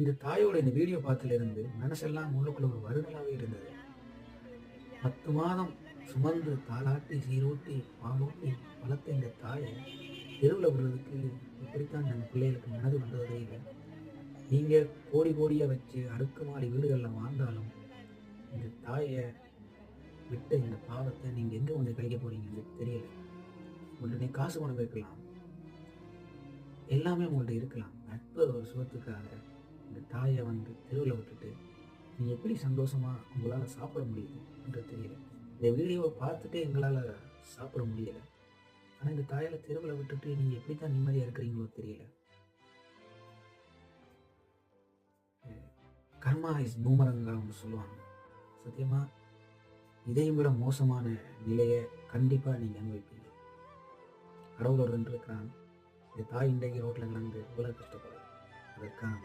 இந்த தாயோட இந்த வீடியோ பார்த்துலேருந்து மனசெல்லாம் உள்ளுக்குள்ள ஒரு வருடலாவே இருந்தது. பத்து மாதம் சுமந்து தாளாட்டி சீரூட்டி பாலூட்டி வளர்த்த இந்த தாயை தெருவில் விடுறதுக்கு இப்படித்தான் நம்ம பிள்ளைகளுக்கு மனது வந்ததே இல்லை. நீங்கள் கோடி கோடியாக வச்சு அடுக்குமாடி வீடுகளில் வாழ்ந்தாலும் இந்த தாயை விட்ட இந்த பாவத்தை நீங்கள் எங்கே வந்து கழிக்க போறீங்கன்னு தெரியல. உங்கள்கிட்ட காசு கொண்டு போய்க்கலாம் எல்லாமே உங்கள்கிட்ட இருக்கலாம். நட்பு ஒரு சுகத்துக்காக தாயை வந்து தெருவில் விட்டுட்டு நீ எப்படி சந்தோஷமா உங்களால் சாப்பிட முடியுது? என்று தெரியல. இந்த வீடியோவை பார்த்துட்டு எங்களால் சாப்பிட முடியல. ஆனால் இந்த தாயில தெருவில் விட்டுட்டு நீங்கள் எப்படி தான் நிம்மதியாக இருக்கிறீங்களோ தெரியல. கர்மா இஸ் பூமரங்கான்னு சொல்லுவாங்க. சத்தியமா? இதையும் விட மோசமான நிலையை கண்டிப்பாக நீங்கள் அனுபவிப்பீங்க. கடவுள் ஒரு இருக்கிறான். இந்த தாய் இன்றைக்கு ரோட்டில் கிடந்து இவ்வளோ கஷ்டப்படும் அதற்கான